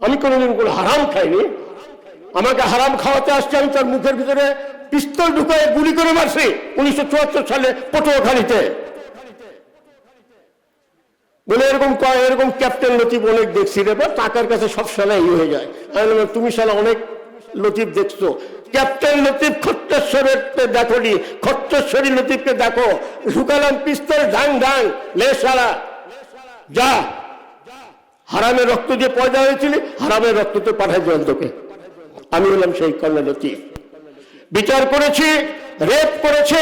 আমি কোনোদিন কোনো হারাম খাইনি। আমাকে হারাম খাওয়াতে আসছে, আমি তার মুখের ভিতরে পিস্তল ঢুকায় গুলি করে মারছি উনিশশো চুয়াত্তর সালে পটুয়াখালীতে। বলে এরকম কয়, এরকম ক্যাপ্টেন লতিফ অনেক দেখছি রে বা টাকার কাছে সব সময় ইয়ে হয়ে যায়। আমি তুমি সালা অনেক লতিফ দেখছ। ক্যাপ্টেন লতিফ খট্টেশ্বরের দেখো নি, খট্টেশ্বরী লতিফকে দেখো। ঢুকালাম পিস্তল ডাং ডাং লে সারা যা। হারামের রক্ত দিয়ে পয়দা হয়েছিল হারামের রক্ততে পাঠাই দিলাম তোকে আমি হলাম সেই কর্ণেল বিচার করেছি, রেপ করেছে,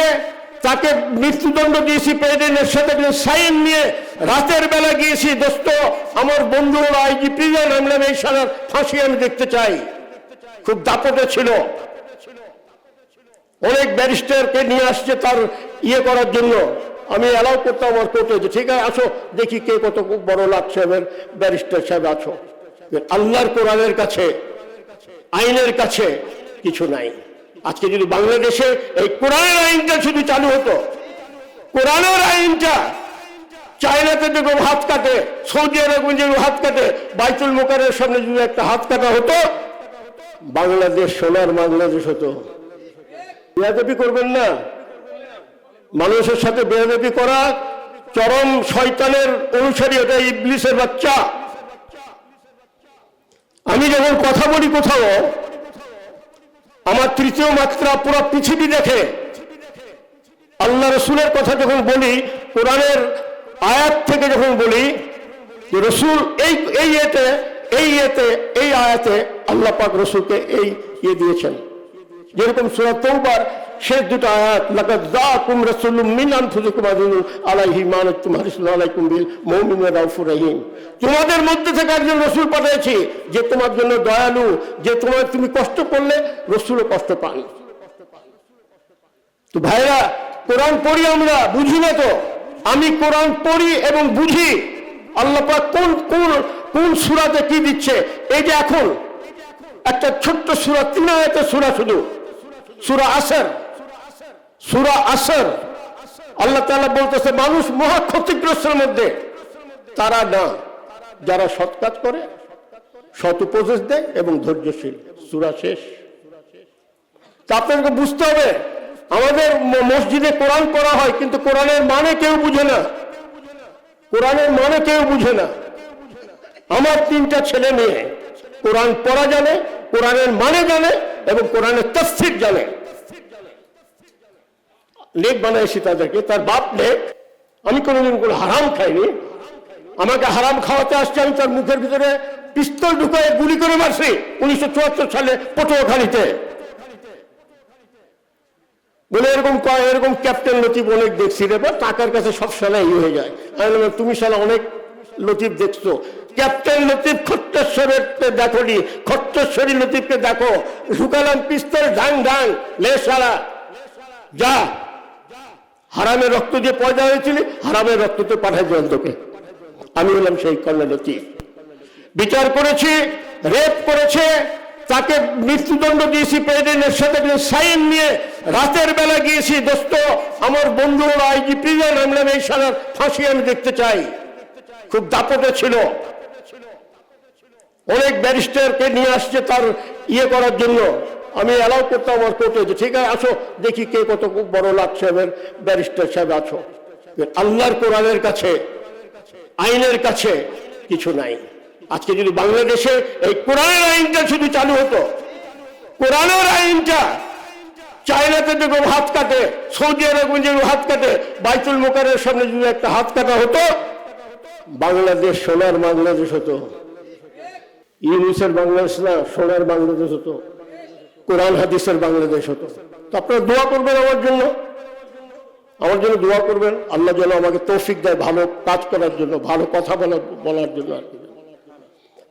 তাকে মৃত্যুদণ্ড দিয়েছি প্রেসিডেন্টের সাথে সাইন নিয়ে রাতের বেলা গিয়েছি, দোস্ত, আমার বন্ধুরা আইজি প্রিজন আমরা এই সালার ফাঁসি আমি দেখতে চাই। খুব দাপটে ছিল। অনেক ব্যারিস্টারকে নিয়ে আসছে তার ইয়ে করার জন্য। আমি অ্যালাউ করতাম আমার কোর্টে যে, ঠিক আছে, আসো, দেখি কে কত বড় লাখ সাহেবের ব্যারিস্টার সাহেব আছো। আল্লাহর কোরআনের কাছে, আইনের কাছে কিছু নাই। আজকে যদি বাংলাদেশে এই কোরআনের আইনটা শুধু চালু হতো, কোরআনের আইনটা চায়নাতে যেরকম হাত কাটে, সৌদি আরবে যেরকম হাত কাটে, বাইতুল মোকারের সামনে যদি একটা হাত কাটা হতো, বাংলাদেশ সোনার বাংলাদেশ হতো। বেয়াদবি করবেন না। মানুষের সাথে বেয়াদবি করা, চরম শয়তানের অনুসারী এটা ইবলিসের বাচ্চা। আমি যখন কথা বলি কোথাও, আমার তৃতীয় মাত্রা পুরো পৃথিবী দেখে। আল্লাহ রসুলের কথা যখন বলি, কোরআনের আয়াত থেকে যখন বলি রসুল এই এই ইয়েতে এই ইয়েতে, এই আয়াতে আল্লাহ পাক রসুলকে এই ইয়ে দিয়েছেন। যেরকম সুরা তৌবার শেষ দুটো আয়াত, লাকাদ তোমাদের মধ্যে থেকে একজন রসূল পাঠিয়েছি, যে তোমার জন্য দয়ালু, যে তোমার তুমি কষ্ট করলে রসুলও কষ্ট পান। তো ভাইরা কোরআন পড়ি আমরা, বুঝি না তো? আমি কোরআন পড়ি এবং বুঝি, আল্লাহ কোন কোন কোন সুরাতে কি দিচ্ছে? এই যে এখন, একটা ছোট্ট সুরা, তিন আয়াতের সুরা শুধু, সুরা আসর। সুরা আসর, আল্লাহ তাআলা বলতেছে, মানুষ মহা ক্ষতিগ্রস্তের মধ্যে। তারা না, যারা সৎ কাজ করে, সৎ উপদেশ দেয় এবং ধৈর্যশীল। সুরা শেষ। আপনাদেরকে বুঝতে হবে, আমাদের মসজিদে কোরআন করা হয়, কিন্তু কোরআনের মানে কেউ বুঝে না। কোরআনের মানে কেউ বুঝে না। আমার তিনটা ছেলে মেয়ে, কোরআন পড়া জানে, কোরআনের মানে জানে এবং কোরআনের তফসির জানে। লেখ বানাইছি তাদেরকে, তার বাপ লেখ আমি কোনোদিন কোনো হারাম খাইনি। আমাকে হারাম খাওয়াতে আসছে, আমি তার মুখের ভিতরে পিস্তল ঢুকায় গুলি করে মারছি উনিশশো চুয়াত্তর সালে পটুয়াখালীতে। বলে এরকম কয়, এরকম ক্যাপ্টেন লতিফ অনেক দেখছি রে টাকার কাছে সব ইয়ে হয়ে যায়। তুমি সালা অনেক লতিফ দেখছ। ক্যাপ্টেন লতিফ খট্টেশ্বরের দেখো নি, খট্টেশ্বরী লতিফকে দেখো। ঢুকালাম পিস্তল, ঢাং ঢাং। লে সালা যা। হারামের রক্ত দিয়ে পয়দা হয়েছিল, হারামের রক্ততে পাঠাই দিলাম তোকে। আমি হলাম সেই লতিফ বিচার করেছি, রেপ করেছে, তাকে মৃত্যুদণ্ড দিয়েছি প্রেসিডেন্টের সাথে সাইন নিয়ে রাতের বেলা গিয়েছি, দোস্ত, আমার বন্ধুরা আইজি প্রিজন আমরা এই সালার ফাঁসি আমি দেখতে চাই। খুব দাপটে ছিল। অনেক ব্যারিস্টারকে নিয়ে আসছে তার ইয়ে করার জন্য। আমি অ্যালাউ করতাম আমার কোর্টে যে, ঠিক আছে, আসো, দেখি কে কত বড় লাখ সাহেবের ব্যারিস্টার সাহেব আছো। আল্লাহর কোরআনের কাছে, আইনের কাছে কিছু নাই। আজকে যদি বাংলাদেশে এই কোরআনের আইনটা শুধু চালু হতো, কোরআনের আইনটা চায়নাতে যেরকম হাত কাটে, সৌদি আরবে যেরকম হাত কাটে, বাইতুল মোকারের সামনে যদি একটা হাত কাটা হতো, বাংলাদেশ সোনার বাংলাদেশ হতো। ইউনিসের বাংলাদেশ না, সোনার বাংলাদেশ হতো। কোরআন হাদিসের বাংলাদেশ হতো। তো আপনারা দোয়া করবেন আমার জন্য। আমার জন্য দোয়া করবেন। আল্লাহ যেন আমাকে তৌফিক দেয় ভালো কাজ করার জন্য, ভালো কথা বলার বলার জন্য আর কি।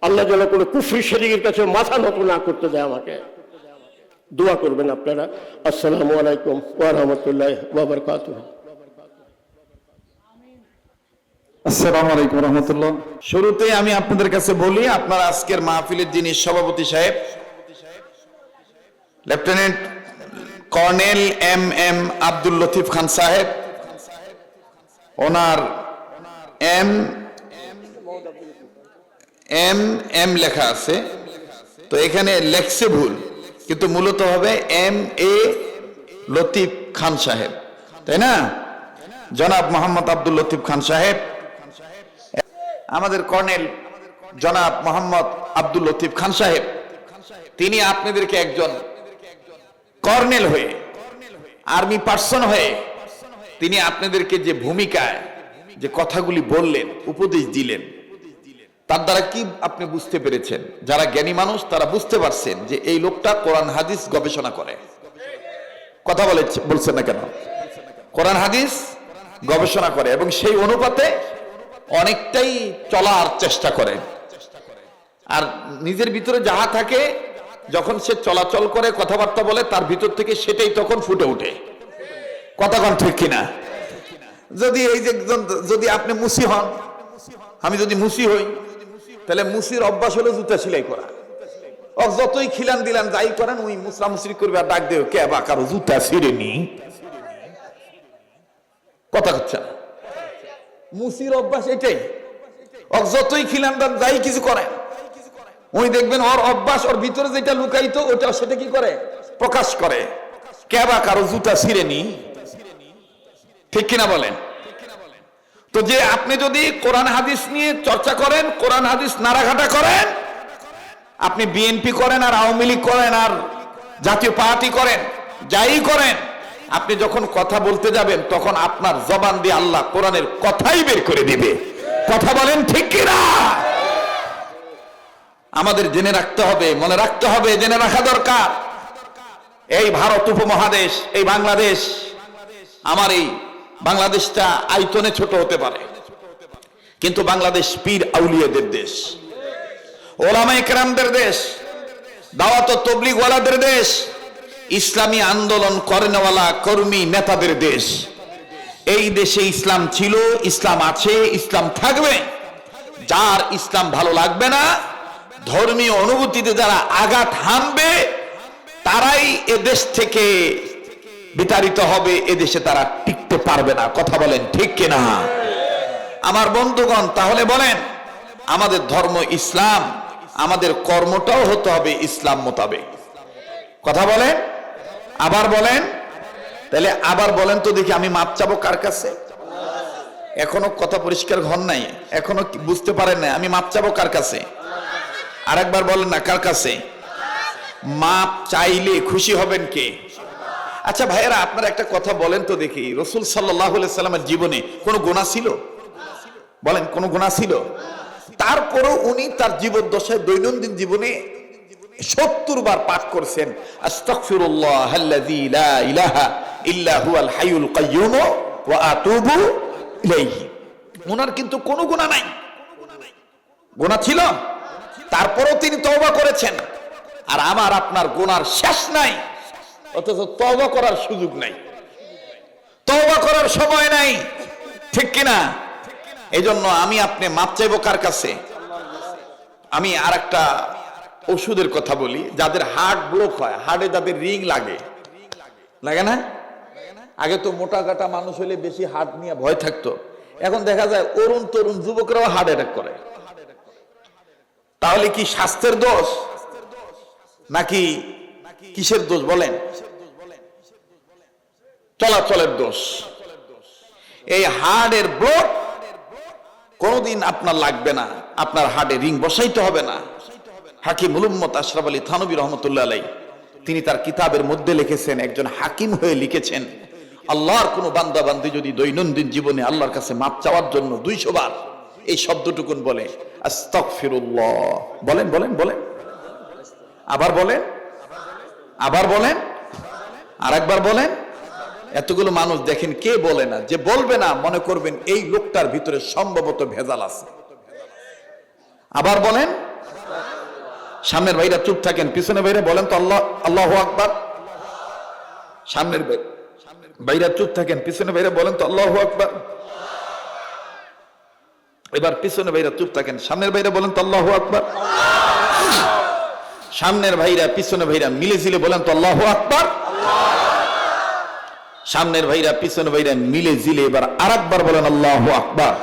আল্লাহ যেন কোনো কুফরি শরীরের কাছে মাথা নত না করতে দেয় আমাকে। দোয়া করবেন আপনারা। আসসালামু আলাইকুম ওয়া রাহমাতুল্লাহ ওয়া আসসালামু আলাইকুম রহমতুল্লাহ। শুরুতে আমি আপনাদের কাছে বলি, আপনার আজকের মাহফিলের যিনি সভাপতি সাহেব lieutenant colonel M M Abdul Latif Khan সাহেব ওনার এম এম এম লেখা আছে। তো এখানে লেখছে ভুল, কিন্তু মূলত হবে এম এ লতিফ খান সাহেব তাই না? জনাব মোহাম্মদ আব্দুল লতিফ খান সাহেব, আমাদের কর্নেল জনাব মোহাম্মদ আব্দুল লতিফ খান সাহেব, তিনি আপনাদেরকে একজন কর্নেল হয়ে, আর্মি পার্সন হয়ে, তিনি আপনাদেরকে যে ভূমিকায় যে কথাগুলি বললেন, উপদেশ দিলেন, তার দ্বারা কি আপনি বুঝতে পেরেছেন? যারা জ্ঞানী মানুষ, তারা বুঝতে পারছেন যে এই লোকটা কোরআন, হাদিস গবেষণা করে। কথা বলে, বলছেন না কেন? কোরআন, হাদিস গবেষণা করে এবং সেই অনুপাতে অনেকটাই চলার চেষ্টা করে। আর নিজের ভিতরে যাহা থাকে যখন সে চলাচল করে, কথাবার্তা বলে, তার ভিতর থেকে সেটাই তখন ফুটে ওঠে। কথা কন ঠিক কিনা? যদি এই যে যদি আপনি মুসি হন, আমি যদি মুসি হই, তাহলে মুসির অভ্যাস হলো জুতা সেলাই করা। ও যতই খিলান দিলান, যাই করেন, ওই মুসরা মুসরি করবে আর ডাক দেবে, কে বা কারও জুতা ছিঁড়ে নি কথা হচ্ছে না। মুসির অভ্যাস এটাই। ও যতই খিলান দেন, যাই কিছু করেন উনি দেখবেন ওর অভ্যাস, ওর ভিতরে যেটা লুকাইতো ওটা সেটা কি করে? প্রকাশ করে। কে বা কারও জুতা ছিঁড়ে নি ঠিক কিনা বলেন? তো যে আপনি যদি কোরআন হাদিস নিয়ে চর্চা করেন, কোরআন হাদিস নাড়াঘাটা করেন, আপনি বিএনপি করেন আর আওয়ামী লীগ করেন আর জাতীয় পার্টি করেন, যাই করেন, আপনি যখন কথা বলতে যাবেন, তখন আপনার জবান দিয়ে আল্লাহ কোরআনের কথাই বের করে দিবে। কথা বলেন ঠিক কিনা? আমাদের জেনে রাখতে হবে, মনে রাখতে হবে, জেনে রাখা দরকার। এই ভারত উপমহাদেশ, এই বাংলাদেশ, আমার এই বাংলাদেশটা আয়তনে ছোট হতে পারে। কিন্তু বাংলাদেশ পীর আউলিয়াদের দেশ। ওলামা একরামদের দেশ, দাওয়াত তবলিগওয়ালাদের দেশ, ইসলামী আন্দোলন করেনওয়ালা কর্মী নেতাদের দেশ। এই দেশে ইসলাম ছিল, ইসলাম আছে, ইসলাম থাকবে। যার ইসলাম ভালো লাগবে না ধর্মীয় অনুভূতিতে যারা আঘাত হানবে, তারাই এদেশ থেকে বিতাড়িত হবে, এদেশে তারা টিকতে পারবে না। কথা বলেন ঠিক কিনা? আমার বন্ধুগণ, তাহলে বলেন, আমাদের ধর্ম ইসলাম, আমাদের কর্মটাও হতে হবে ইসলাম মোতাবেক। কথা বলেন? আবার বলেন? তাহলে আবার বলেন তো দেখি আমি মাপ চাবো কার কাছে? এখনও কথা পরিষ্কার ঘর নাই, এখনও বুঝতে পারেন না আমি মাপ চাবো কার কাছে? আরেকবার বলেন না, কার কাছে? মাপ চাইলে খুশি হবেন কে? আচ্ছা ভাইয়েরা, আপনারা একটা কথা বলেন তো দেখি। রসুল সাল্লামের জীবনে কোনো গোনা ছিল? বলেন, কোনো গুণা ছিল? তারপরও উনি তার জীবদ্দশায় দৈনন্দিন জীবনে সত্তর বার পাঠ করছেন ওনার কিন্তু কোনো গুনাহ নাই। গুনাহ ছিল? তারপরেও তিনি তওবা করেছেন। আর আমার আপনার গুনার শেষ নাই, অথচ তওবা করার সুযোগ নাই। তওবা করার সময় নাই, ঠিক কিনা? এই জন্য আমি আপনি মাপ চাইব কার কাছে? আমি আর একটা ওষুধের কথা বলি, যাদের হার্ট ব্লক হয়, হার্টে যাদের রিং লাগে। লাগে না? আগে তো মোটা কাটা মানুষ হলে বেশি হার্ট নিয়ে ভয় থাকতো। এখন দেখা যায় অরুণ তরুণ যুবকরাও হার্ট অ্যাটাক করে। তাহলে কি স্বাস্থ্যের দোষ? নাকি কিসের দোষ বলেন? চলাচলের দোষ। এই হার্টের ব্লক কোনোদিন আপনার লাগবে না। আপনার হার্টে রিং বসাইতে হবে না। হাকিম উলুম্মত আশরাফ আলী থানবী রহমতুল্লাহ আলাই তিনি তার কিতাবের মধ্যে লিখেছেন, একজন হাকিম হয়ে লিখেছেন, আল্লাহর কোনো বান্দা বান্দি যদি দৈনন্দিন জীবনে আল্লাহর কাছে মাপ চাওয়ার জন্য দুইশো বার এই শব্দটুকুন বলে বলেন বলেন বলেন। আবার বলেন। আবার বলেন। আরেকবার বলেন। এতগুলো মানুষ দেখেন কে বলে না, যে বলবে না, মনে করবেন এই লোকটার ভিতরে সম্ভবত ভেজাল আছে। আবার বলেন। সামনের ভাইরা চুপ থাকেন, পিছনে ভাইরা বলেন তো আল্লাহ আল্লাহ আকবার। সামনের ভাই- ভাইরা চুপ থাকেন, পিছনে ভাইরা বলেন তো আল্লাহ আকবার। এবার পিছনে ভাইরা চুপ থাকেন। সামনের ভাইরা বলেন তো আল্লাহ আকবার। সামনের ভাইরা, পিছনে ভাইরা মিলে ঝিলে বলেন তো আল্লাহ আকবার। সামনের ভাইরা, পিছনে ভাইরা মিলে জিলে এবার আর একবার বলেন আল্লাহ আকবার।